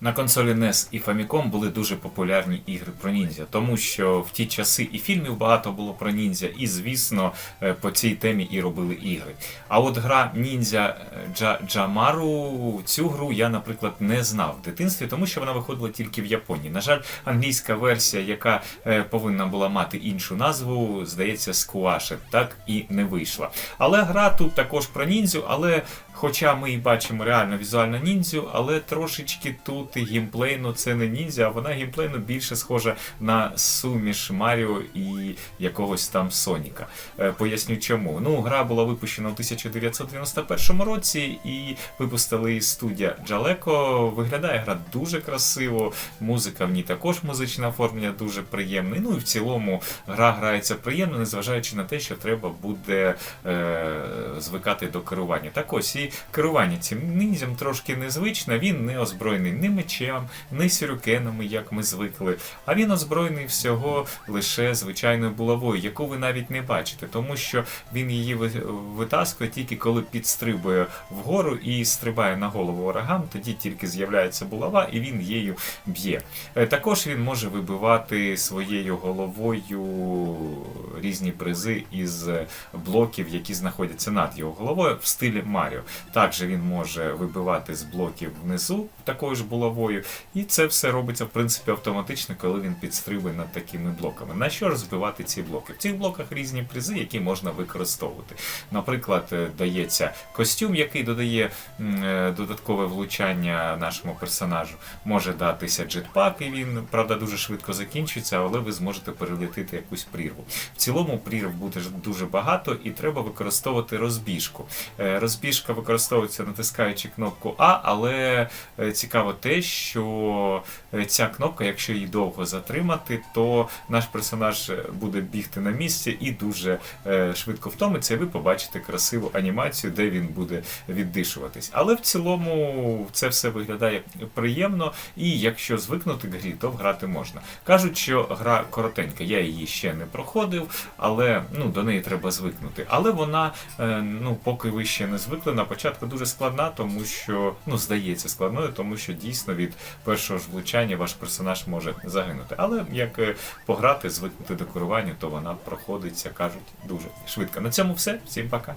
На консолі NES і Famicom були дуже популярні ігри про ніндзя, тому що в ті часи і фільмів багато було про ніндзя, і звісно е, по цій темі і робили ігри. А от гра ніндзя Джа Джамару, цю гру я, наприклад, не знав в дитинстві, тому що вона виходила тільки в Японії. На жаль, англійська версія, яка е, повинна була мати іншу назву, здається, Squashed, так і не вийшла. Але гра тут також про ніндзю, але Хоча ми і бачимо реально візуально ніндзю, але трошечки тут і геймплейно це не ніндзя, а вона геймплейно більше схожа на суміш Маріо і якогось там Соніка. Е, Поясню чому. Ну, гра була випущена у 1991 році і випустили її студія Джалеко. Виглядає гра дуже красиво, музика в ній також музичне оформлення дуже приємне. Ну і в цілому гра грається приємно, незважаючи на те, що треба буде е, звикати до керування. Так ось і керування цим ніндзям трошки незвичне. Він не озброєний ні мечем, ні сюрюкенами, як ми звикли, а він озброєний всього лише звичайною булавою, яку ви навіть не бачите, тому що він її витаскує тільки коли підстрибує вгору і стрибає на голову ворогам, тоді тільки з'являється булава і він її б'є. Е, Також він може вибивати своєю головою різні призи із блоків, які знаходяться над його головою в стилі Маріо. Також він може вибивати з блоків внизу такою ж булавою, і це все робиться в принципі автоматично, коли він підстрибує над такими блоками. На що ж збивати ці блоки? В цих блоках різні призи, які можна використовувати. Наприклад, е, дається костюм, який додає е, додаткове влучання нашому персонажу. Може датися джетпак, і він правда дуже швидко закінчується, але ви зможете перелетити якусь прірву. В цілому прірв буде дуже багато, і треба використовувати розбіжку. Е, Розбіжка використовується натискаючи кнопку А, але е, цікаво те, що е, ця кнопка, якщо її довго затримати, то наш персонаж буде бігти на місці і дуже швидко втомиться, і ви побачите красиву анімацію, де він буде віддишуватись. Але в цілому це все виглядає приємно, і якщо звикнути к грі, то грати можна. Кажуть, що гра коротенька, я її ще не проходив, але ну, до неї треба звикнути. Але вона, ну, поки ви ще не звикли, на початку дуже складна, тому що ну, здається складною, тому що дійсно від першого ж влучання ваш персонаж може загинути. Але як е, пограти, звикнути до керування, то вона проходиться, кажуть, дуже швидко. На цьому все. Всім пока.